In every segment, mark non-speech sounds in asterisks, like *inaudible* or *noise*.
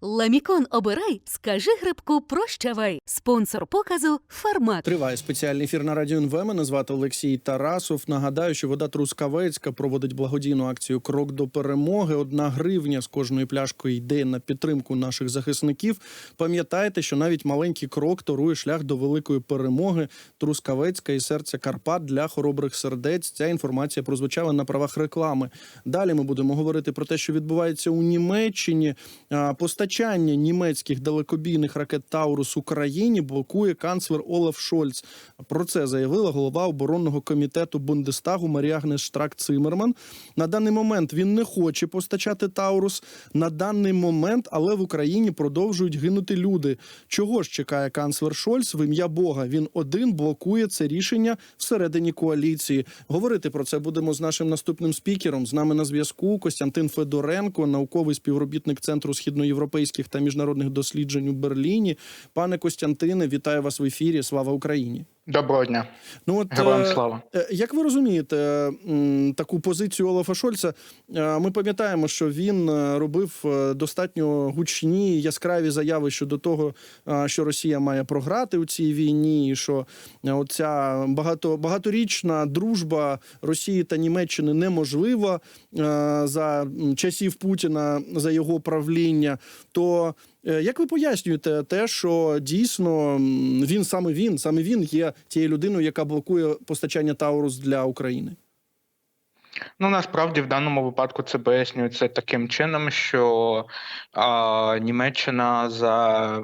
Ламікон обирай, скажи грибку прощавай. Спонсор показу Фармак. Триває спеціальний ефір на радіо НВ. Мене звати Олексій Тарасов. Нагадаю, що вода Трускавецька проводить благодійну акцію Крок до перемоги. Одна гривня з кожної пляшкою йде на підтримку наших захисників. Пам'ятайте, що навіть маленький крок торує шлях до великої перемоги. Трускавецька і серця Карпат для хоробрих сердець. Ця інформація прозвучала на правах реклами. Далі ми будемо говорити про те, що відбувається у Німеччині. А, Постачання німецьких далекобійних ракет Таурус Україні блокує канцлер Олаф Шольц. Про це заявила голова оборонного комітету Бундестагу Маріагнес Штрак Цимерман. На даний момент він не хоче постачати Таурус. На даний момент, але в Україні продовжують гинути люди. Чого ж чекає канцлер Шольц? В ім'я Бога він один блокує це рішення всередині коаліції. Говорити про це будемо з нашим наступним спікером. З нами на зв'язку Костянтин Федоренко, науковий співробітник Центру східноєвропейських та міжнародних досліджень у Берліні. Пане Костянтине, вітаю вас в ефірі. Слава Україні! Доброго дня, Ну от героям е, слава. Е, Як ви розумієте таку позицію Олафа Шольца? Е, Ми пам'ятаємо, що він робив достатньо гучні яскраві заяви щодо того, що Росія має програти у цій війні, і що оця багато багаторічна дружба Росії та Німеччини неможлива за часів Путіна за його правління. То Як ви пояснюєте те, що дійсно він саме він, саме він є тією людиною, яка блокує постачання Таурус для України? Ну насправді в даному випадку це пояснюється таким чином, що а, Німеччина за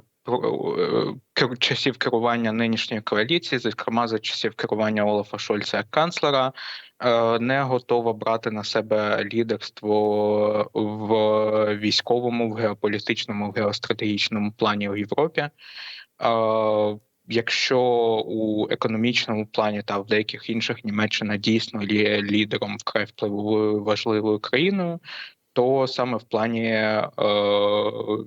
е, часів керування нинішньої коаліції, зокрема за часів керування Олафа Шольца як канцлера, е, не готова брати на себе лідерство в військовому, в геополітичному, в геостратегічному плані у Європі. Е, Якщо у економічному плані та в деяких інших Німеччина дійсно є лідером вкрай впливовою важливою країною, то саме в плані е,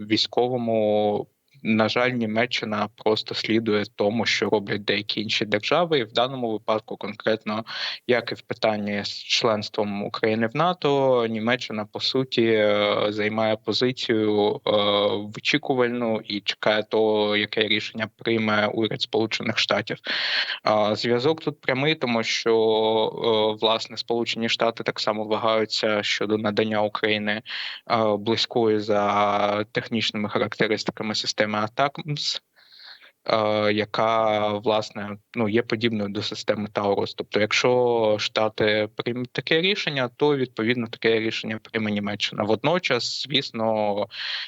військовому, на жаль, Німеччина просто слідує тому, що роблять деякі інші держави, і в даному випадку, конкретно, як і в питанні з членством України в НАТО, Німеччина по суті е, займає позицію е, вичікувальну і чекає того, яке рішення прийме уряд Сполучених Штатів. Зв'язок тут прямий, тому що е, власне Сполучені Штати так само вагаються щодо надання України близької за технічними характеристиками системи ATACMS, е, яка власне ну є подібною до системи Таурус. Тобто, якщо Штати приймуть таке рішення, то відповідно таке рішення прийме Німеччина. Водночас, звісно,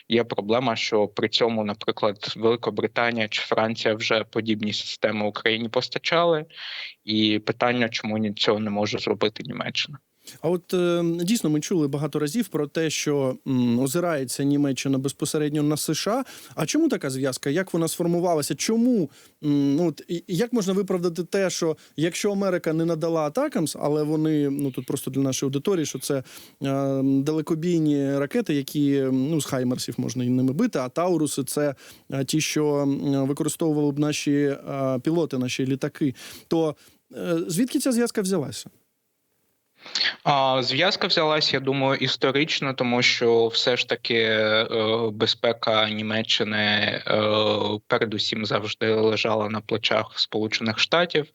є проблема, що при цьому, наприклад, Великобританія чи Франція вже подібні системи Україні постачали, і питання, чому цього не може зробити Німеччина. А от е, дійсно ми чули багато разів про те, що озирається Німеччина безпосередньо на США. А чому така зв'язка? Як вона сформувалася? Чому ну от як можна виправдати те, що якщо Америка не надала Атакамс, але вони ну тут просто для нашої аудиторії, що це е, далекобійні ракети, які ну з Хаймерсів можна і ними бити, а Тауруси це е, ті, що використовували б наші е, пілоти, наші літаки. То е, звідки ця зв'язка взялася? Зв'язка взялась, я думаю, історично, тому що все ж таки е, безпека Німеччини е, передусім завжди лежала на плечах Сполучених Штатів.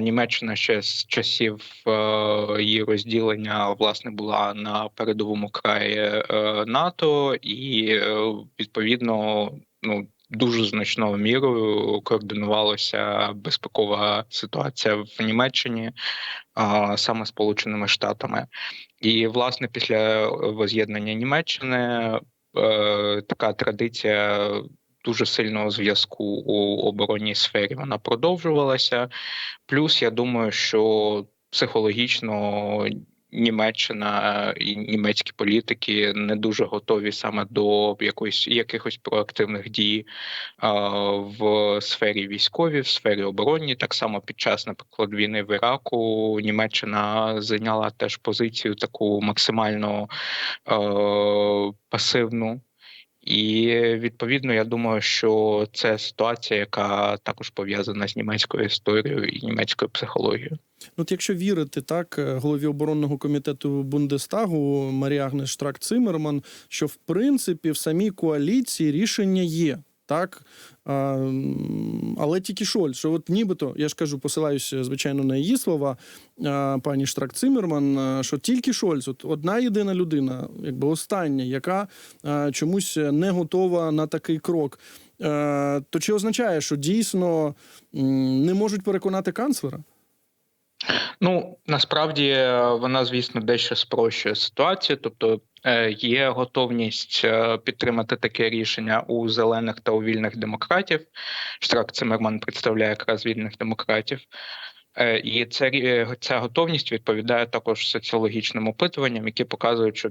Німеччина ще з часів е, її розділення власне була на передовому краї НАТО, і відповідно, ну. Дуже значною мірою координувалася безпекова ситуація в Німеччині саме Сполученими Штатами. І власне після воз'єднання Німеччини е, така традиція дуже сильного зв'язку у оборонній сфері вона продовжувалася. Плюс я думаю, що психологічно. Німеччина і німецькі політики не дуже готові саме до якоїсь якихось проактивних дій в сфері військовій, в сфері оборонні. Так само під час, наприклад, війни в Іраку Німеччина зайняла теж позицію таку максимально пасивну. І відповідно, я думаю, що це ситуація, яка також пов'язана з німецькою історією і німецькою психологією. Ну, От якщо вірити так е, голові оборонного комітету Бундестагу Марі Штрак Цимерман, що в принципі в самій коаліції рішення є. Так, а, але тільки Шольц, що от нібито, я ж кажу, посилаюся, звичайно, на її слова, а, пані Штрак Цимерман, що тільки Шольц, от одна єдина людина, якби остання, яка а, чомусь не готова на такий крок. Е, то чи означає, що дійсно не можуть переконати канцлера? Ну насправді е, вона, звісно, дещо спрощує ситуацію, тобто е, є готовність е, підтримати таке рішення у зелених та у вільних демократів. Штрак Цимерман представляє якраз вільних демократів. Е, І ця, рі- ця готовність відповідає також соціологічним опитуванням, які показують, що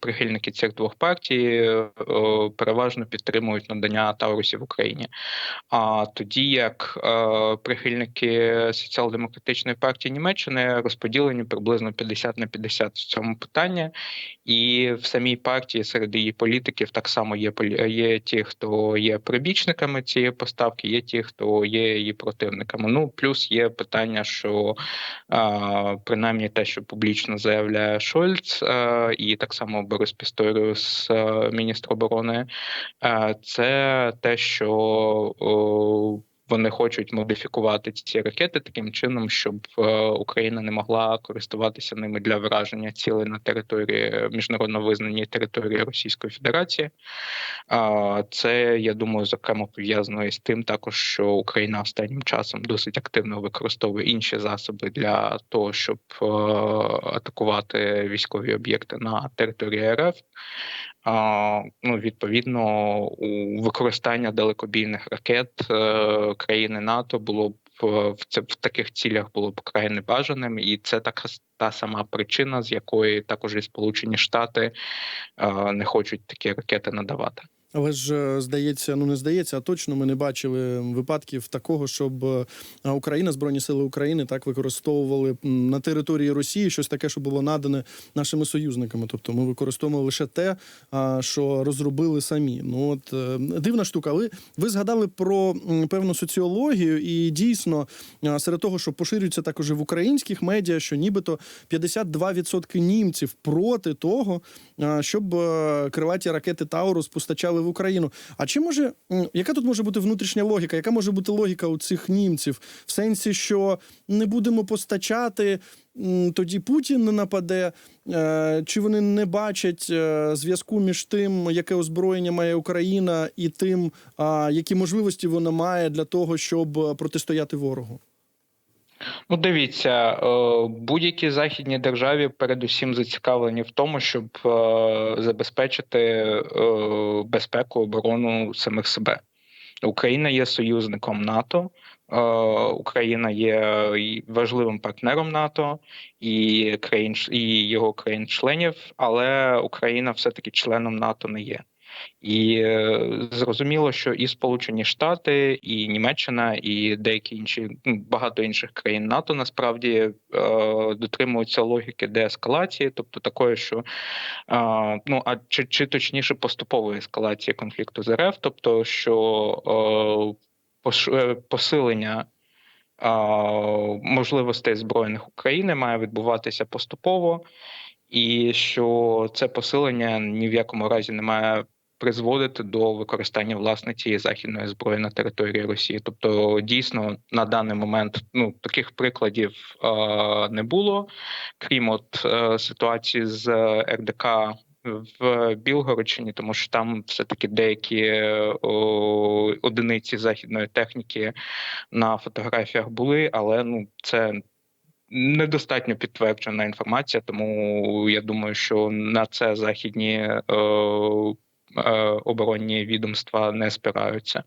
прихильники цих двох партій е, е, переважно підтримують надання Таурусів Україні. А тоді як е, прихильники соціал-демократичної партії Німеччини розподілені приблизно 50 на 50 в цьому питанні, і в самій партії серед її політиків так само є є ті, хто є прибічниками цієї поставки, є ті, хто є її противниками. Ну плюс є питання, що принаймні те, що публічно заявляє Шольц, і так само Борис Пісторіус, міністр оборони. Це те, що вони хочуть модифікувати ці ракети таким чином, щоб е, Україна не могла користуватися ними для враження цілей на території міжнародно визнаній території Російської Федерації. Це я думаю, зокрема пов'язано із тим, також що Україна останнім часом досить активно використовує інші засоби для того, щоб е, атакувати військові об'єкти на території РФ. Ну, відповідно, у використання далекобійних ракет е, країни НАТО було б е, в це в таких цілях було б край небажаним, і це така та сама причина, з якої також і Сполучені Штати е, не хочуть такі ракети надавати. Але ж е, здається, ну не здається, а точно ми не бачили випадків такого, щоб е, Україна, Збройні Сили України так використовували на території Росії щось таке, що було надане нашими союзниками. Тобто ми використовували лише те, що розробили самі. Ну от е, дивна штука. Ви, ви згадали про певну соціологію, і дійсно серед того, що поширюється також в українських медіа, що нібито 52% німців проти того, щоб крилаті ракети Таурус постачали в Україну. А чи може яка тут може бути внутрішня логіка? Яка може бути логіка у цих німців в сенсі, що не будемо постачати? Тоді Путін нападе, Е, чи вони не бачать е, зв'язку між тим, яке озброєння має Україна, і тим, які можливості вона має для того, щоб е, протистояти ворогу? Ну, дивіться, е, будь-які західні державі передусім зацікавлені в тому, щоб е, забезпечити е, безпеку оборону самих себе. Україна є союзником НАТО, Україна є важливим партнером НАТО і країн і його країн-членів, але Україна все-таки членом НАТО не є. І е, зрозуміло, що і Сполучені Штати, і Німеччина, і деякі інші ну, багато інших країн НАТО насправді е, дотримуються логіки деескалації, тобто такої, що е, ну а чи, чи точніше поступової ескалації конфлікту з РФ, тобто що посилення. Можливостей збройних України має відбуватися поступово, і що це посилення ні в якому разі не має призводити до використання власне цієї західної зброї на території Росії. Тобто, дійсно на даний момент ну таких прикладів е, не було, крім от е, ситуації з РДК. В Білгородщині, тому що там все таки деякі е, о, одиниці західної техніки на фотографіях були, але ну це недостатньо підтверджена інформація, тому я думаю, що на це західні е, е, оборонні відомства не спираються.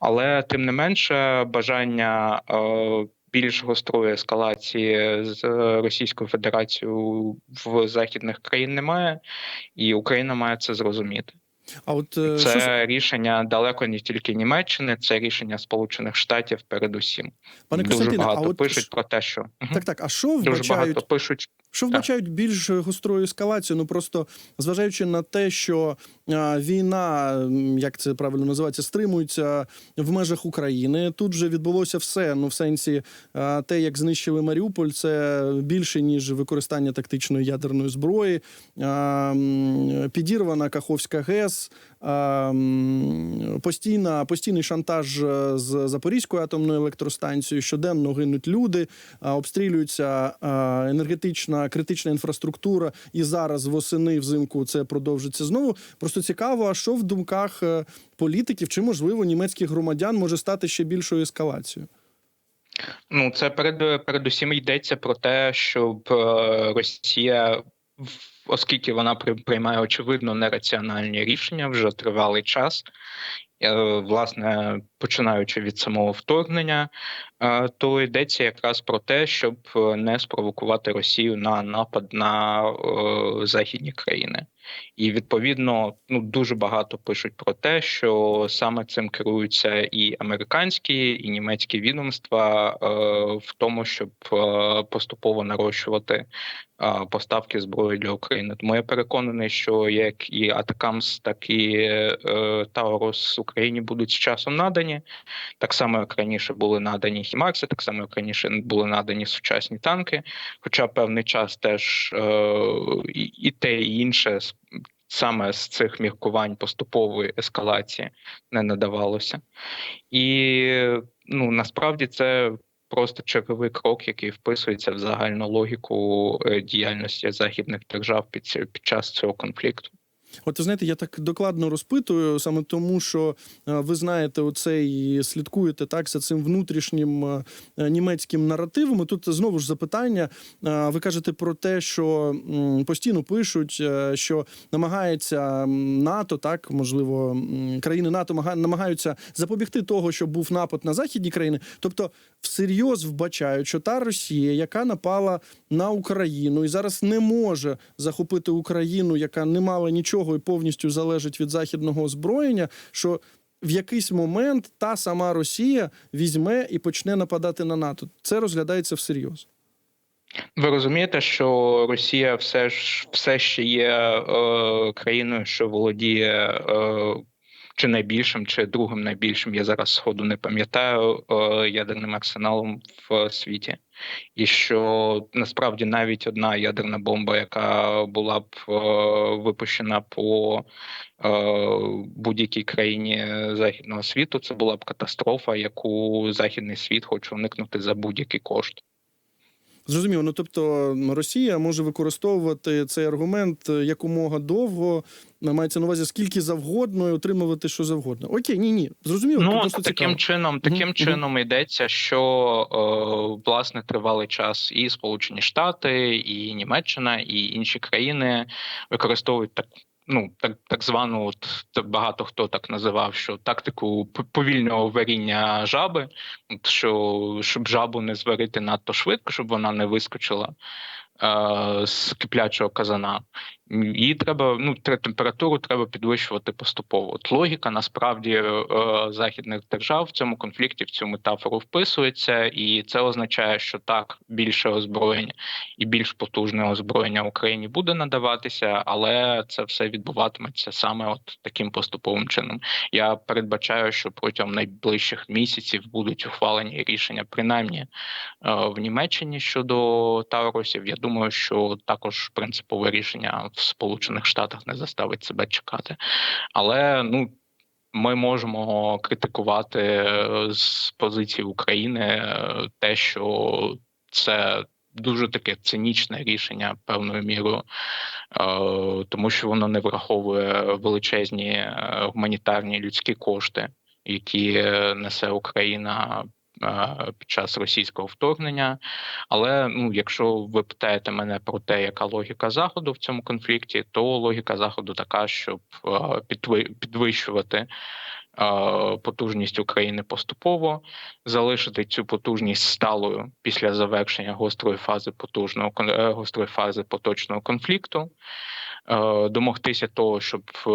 Але тим не менше, бажання е, більш гострої ескалації з Російською Федерацією в західних країн немає, і Україна має це зрозуміти. А от е, Це що рішення далеко не тільки Німеччини, це рішення Сполучених Штатів передусім. пане Дуже Костянтине, а багато от пишуть про те, що так, так, а що дуже багато пишуть. Що вбачають більш гострою ескалацією? Ну просто зважаючи на те, що війна, як це правильно називається, стримується в межах України. Тут вже відбулося все. Ну, в сенсі, те, як знищили Маріуполь, це більше ніж використання тактичної ядерної зброї. Підірвана Каховська ГЕС, постійна, постійний шантаж е, з Запорізькою атомною електростанцією. Щоденно гинуть люди, обстрілюється енергетична критична інфраструктура. І зараз восени взимку це продовжиться знову. Просто цікаво, а що в думках е, політиків чи можливо німецьких громадян може стати ще більшою ескалацією? Ну, це перед передусім йдеться про те, щоб е, Росія, оскільки вона при- приймає очевидно нераціональні рішення вже тривалий час, е, власне, починаючи від самого вторгнення, е, то йдеться якраз про те, щоб е, не спровокувати Росію на напад на е, західні країни. І відповідно ну дуже багато пишуть про те, що саме цим керуються і американські, і німецькі відомства е, в тому, щоб е, поступово нарощувати е, поставки зброї для України. Тому я переконаний, що як і Атакамс, так і е, Таурус Україні будуть з часом надані. Так само, як раніше були надані Хімарси, так само як раніше були надані сучасні танки. Хоча певний час теж е, і, і те, і інше саме з цих міркувань поступової ескалації не надавалося. І ну насправді це просто черговий крок, який вписується в загальну логіку е, діяльності західних держав під, під час цього конфлікту. От знаєте, я так докладно розпитую саме тому, що е, ви знаєте оце і слідкуєте так за цим внутрішнім е, е, німецьким наративом. І тут знову ж запитання. Ви кажете про те, що постійно пишуть, що намагається НАТО, так можливо, країни НАТО намагаються запобігти того, щоб був напад на західні країни. Тобто, всерйоз вбачають, що та Росія, яка напала на Україну і зараз не може захопити Україну, яка не мала нічого і повністю залежить від західного озброєння, що в якийсь момент та сама Росія візьме і почне нападати на НАТО. Це розглядається всерйоз. Ви розумієте, що Росія все ж все ще є е, країною, що володіє е, чи найбільшим, чи другим найбільшим, я зараз сходу не пам'ятаю, е, ядерним арсеналом в світі. І що насправді навіть одна ядерна бомба, яка була б е, випущена по е, будь-якій країні західного світу, це була б катастрофа, яку західний світ хоче уникнути за будь-який кошт. Зрозуміло, ну тобто Росія може використовувати цей аргумент е, якомога довго, мається на увазі скільки завгодно і отримувати що завгодно. Окей, ні, ні. Зрозуміло, Ну просто таким цікаво. чином, таким мгм. чином йдеться, що е, власне тривалий час і Сполучені Штати, і Німеччина, і інші країни використовують так. Ну, так так звану, от багато хто так називав, що тактику повільного варіння жаби, от що щоб жабу не зварити надто швидко, щоб вона не вискочила е, з киплячого казана. Її треба, ну, температуру треба підвищувати поступово. От логіка насправді е, західних держав в цьому конфлікті в цю метафору вписується, і це означає, що так більше озброєння і більш потужне озброєння Україні буде надаватися, але це все відбуватиметься саме от таким поступовим чином. Я передбачаю, що протягом найближчих місяців будуть ухвалені рішення, принаймні е, в Німеччині щодо Таурусів. Я думаю, що також принципове рішення в Сполучених Штатах не заставить себе чекати. Але ну. Ми можемо критикувати е, з позиції України е, те, що це дуже таке цинічне рішення певною мірою, е, тому що воно не враховує величезні гуманітарні людські кошти, які несе Україна під час російського вторгнення. Але ну, якщо ви питаєте мене про те, яка логіка заходу в цьому конфлікті, то логіка заходу така, щоб е, підвищувати. е, Потужність України поступово залишити цю потужність сталою після завершення гострої фази потужного е, гострої фази поточного конфлікту, е, домогтися того, щоб е,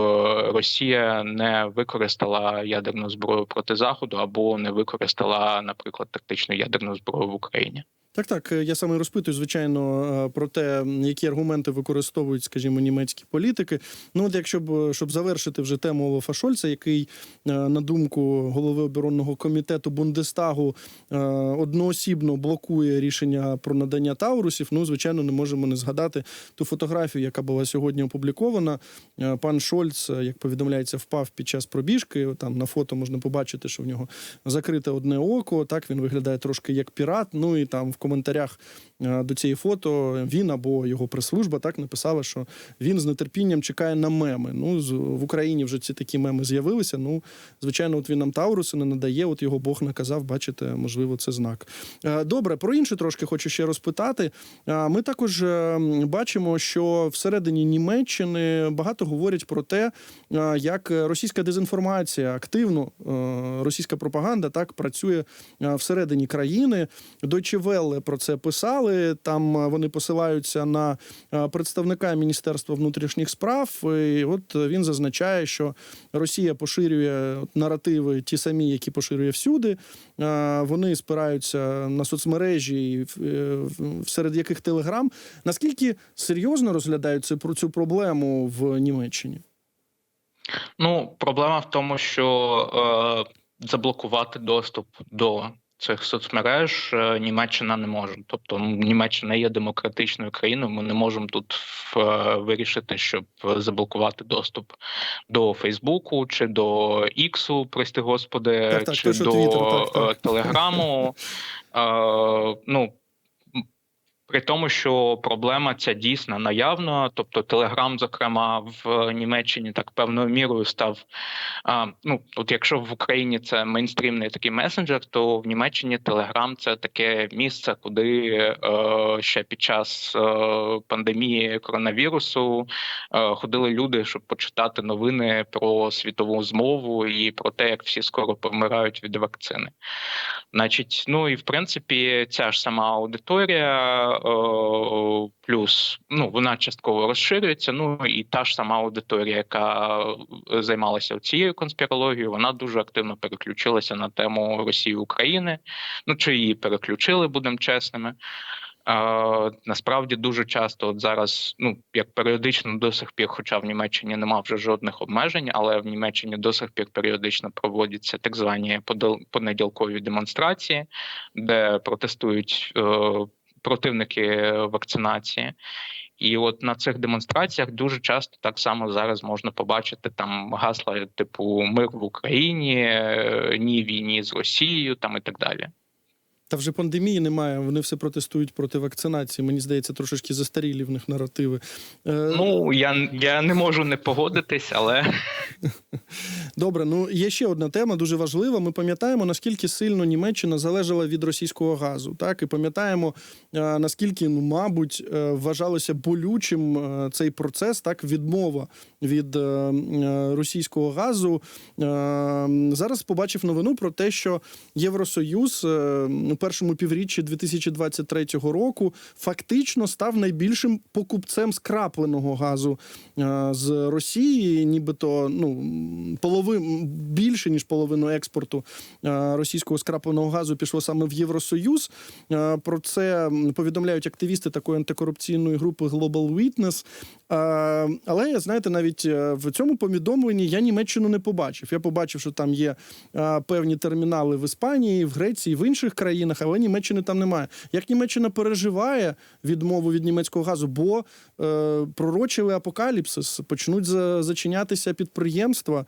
Росія не використала ядерну зброю проти заходу або не використала, наприклад, тактичну ядерну зброю в Україні. Так, так. е, Я саме розпитую, звичайно, е, про те, які аргументи використовують, скажімо, німецькі політики. Ну, от якщо б щоб завершити вже тему Олафа Шольца, який, е, на думку голови оборонного комітету Бундестагу, е, одноосібно блокує рішення про надання Таурусів, ну, звичайно, не можемо не згадати ту фотографію, яка була сьогодні опублікована. Е, Пан Шольц, е, як повідомляється, впав під час пробіжки. Там на фото можна побачити, що в нього закрите одне око. Так він виглядає трошки як пірат. Ну і там в коментарях е, до цієї фото він або його прес-служба так написала, що він з нетерпінням чекає на меми. Ну в Україні вже ці такі меми з'явилися. Ну звичайно, от він нам Тауруси не надає. От його Бог наказав. Бачите, можливо, це знак. Е, Добре, про інше трошки хочу ще розпитати. Е, Ми також бачимо, що всередині Німеччини багато говорять про те, як російська дезінформація активно російська пропаганда так працює всередині країни. Deutsche Welle про це писали. Там е, вони посилаються на е, представника Міністерства внутрішніх справ. І от він зазначає, що Росія поширює наративи, ті самі, які поширює всюди. Е, Вони спираються на соцмережі, серед яких Телеграм. Наскільки серйозно розглядають про цю проблему в Німеччині? Ну, проблема в тому, що е, заблокувати доступ до цих соцмереж е, Німеччина не може. Тобто, Німеччина є демократичною країною. Ми не можемо тут е, вирішити, щоб заблокувати доступ до Фейсбуку чи до Іксу, прости господи, Так, так, чи до так, е, Телеграму. *laughs* Ну, при тому, що проблема ця дійсно наявна, тобто Телеграм, зокрема, в Німеччині так певною мірою став. А, ну, от якщо в Україні це мейнстрімний такий месенджер, то в Німеччині Телеграм це таке місце, куди е, ще під час е, пандемії коронавірусу е, ходили люди, щоб почитати новини про світову змову і про те, як всі скоро помирають від вакцини. Значить, ну і в принципі, ця ж сама аудиторія, плюс ну вона частково розширюється. Ну і та ж сама аудиторія, яка е, займалася цією конспірологією, вона дуже активно переключилася на тему Росії України. Ну чи її переключили, будемо чесними. Е, насправді дуже часто, от зараз, ну як періодично до сих пір, хоча в Німеччині нема вже жодних обмежень, але в Німеччині до сих пір періодично проводяться так звані понеділкові демонстрації, де протестують е, противники вакцинації. І от на цих демонстраціях дуже часто так само зараз можна побачити там гасла типу мир в Україні, е, ні війні з Росією, там і так далі. Та вже пандемії немає. Вони все протестують проти вакцинації. Мені здається, трошечки застарілі в них наративи. Е, Ну я, я не можу не погодитись, але *laughs* Добре, ну є ще одна тема дуже важлива. Ми пам'ятаємо, наскільки сильно Німеччина залежала від російського газу. Так, і пам'ятаємо, е, наскільки, ну, мабуть, е, вважалося болючим е, цей процес, так, відмова від російського газу. Зараз побачив новину про те, що Євросоюз у першому півріччі 2023 року фактично став найбільшим покупцем скрапленого газу з Росії, нібито ну полови більше ніж половину експорту е, російського скрапленого газу пішло саме в Євросоюз. Е, Про це повідомляють активісти такої антикорупційної групи Global Witness. Е, Але знаєте, навіть в цьому повідомленні я Німеччину не побачив. Я побачив, що там є певні термінали в Іспанії, в Греції, в інших країнах, але Німеччини там немає. Як Німеччина переживає відмову від німецького газу, бо пророчили апокаліпсис, почнуть зачинятися підприємства.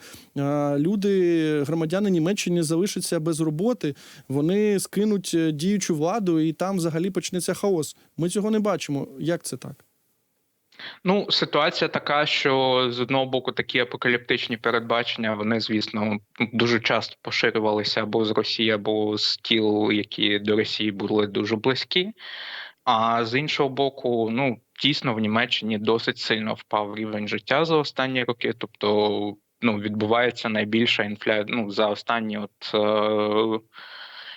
Люди, громадяни Німеччини залишаться без роботи, вони скинуть е, діючу владу, і там взагалі почнеться хаос. Ми цього не бачимо. Як це так? ну ситуація така, що з одного боку такі апокаліптичні передбачення, вони, звісно, дуже часто поширювалися або з Росії, або з тіл, які до Росії були дуже близькі. А з іншого боку, ну дійсно в Німеччині досить сильно впав рівень життя за останні роки. Тобто, ну відбувається найбільша інфля... ну, за останні от е...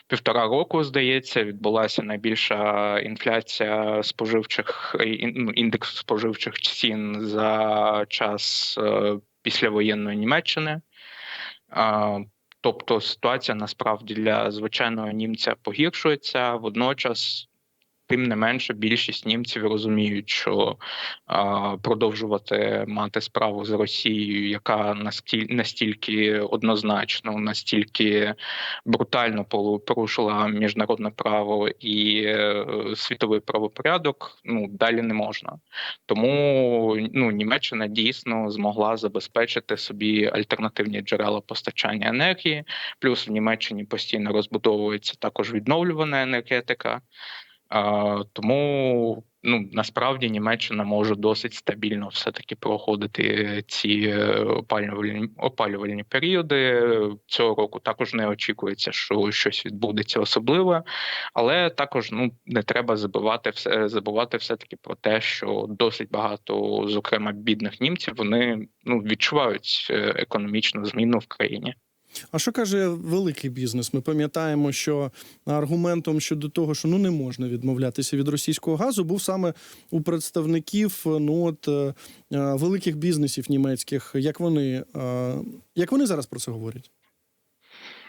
півтора року, здається, відбулася найбільша інфляція споживчих ну, індекс споживчих цін за час е... післявоєнної Німеччини. Е... Тобто ситуація насправді для звичайного німця погіршується. Водночас тим не менше більшість німців розуміють, що продовжувати мати справу з Росією, яка настіль, настільки однозначно, настільки брутально порушила міжнародне право і е, світовий правопорядок, ну далі не можна. Тому ну, Німеччина дійсно змогла забезпечити собі альтернативні джерела постачання енергії. Плюс в Німеччині постійно розбудовується також відновлювана енергетика. Тому ну насправді Німеччина може досить стабільно все-таки проходити ці е, опалювальні опалювальні періоди. Цього року також не очікується, що щось відбудеться особливе, але також ну не треба забувати все забувати все таки про те, що досить багато, зокрема бідних німців, вони ну відчувають е, економічну зміну в країні. А що каже великий бізнес? Ми пам'ятаємо, що аргументом щодо того, що ну не можна відмовлятися від російського газу, був саме у представників ну от е, е, великих бізнесів німецьких. Як вони, е, як вони зараз про це говорять?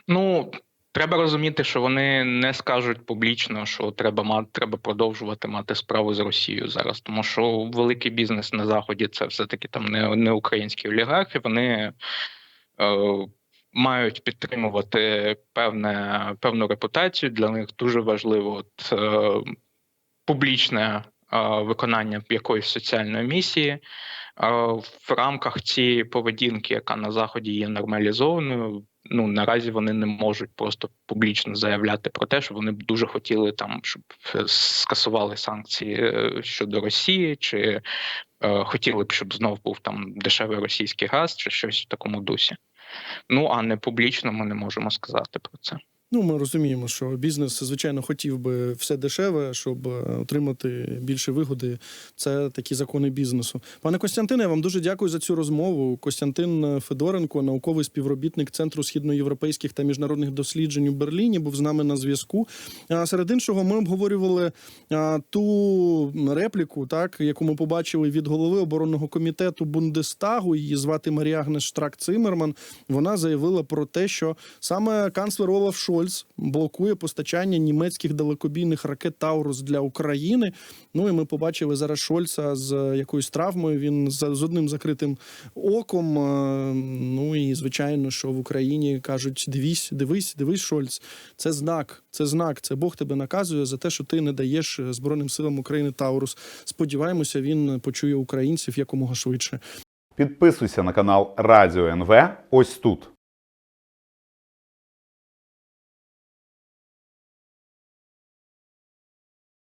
Ну треба розуміти, що вони не скажуть публічно, що треба мати, треба продовжувати мати справу з Росією зараз, тому що великий бізнес на заході це все таки там не, не українські олігархи. Вони мають підтримувати певне певну репутацію. Для них дуже важливо от, е, публічне е, виконання якоїсь соціальної місії. Е, в рамках цієї поведінки, яка на заході є нормалізованою, ну наразі вони не можуть просто публічно заявляти про те, що вони б дуже хотіли там, щоб скасували санкції е, щодо Росії, чи е, хотіли б, щоб знов був там дешевий російський газ, чи щось в такому дусі. Ну а не публічно ми не можемо сказати про це. Ну, ми розуміємо, що бізнес, звичайно, хотів би все дешеве, щоб е, отримати більше вигоди. Це такі закони бізнесу. Пане Костянтине, я вам дуже дякую за цю розмову. Костянтин Федоренко, науковий співробітник Центру східноєвропейських та міжнародних досліджень у Берліні, був з нами на зв'язку. Серед іншого, ми обговорювали ту репліку, так яку ми побачили від голови оборонного комітету Бундестагу. Її звати Марія Агнес Штрак Цимерман. Вона заявила про те, що саме канцлер Олаф Шольц блокує постачання німецьких далекобійних ракет Таурус для України. Ну і ми побачили зараз Шольца з якоюсь травмою. Він з, з одним закритим оком. Е, Ну і звичайно, що в Україні кажуть: дивись, дивись, дивись, Шольц. Це знак, це знак. Це Бог тебе наказує за те, що ти не даєш Збройним силам України Таурус. Сподіваємося, він почує українців якомога швидше. Підписуйся на канал Радіо НВ ось тут.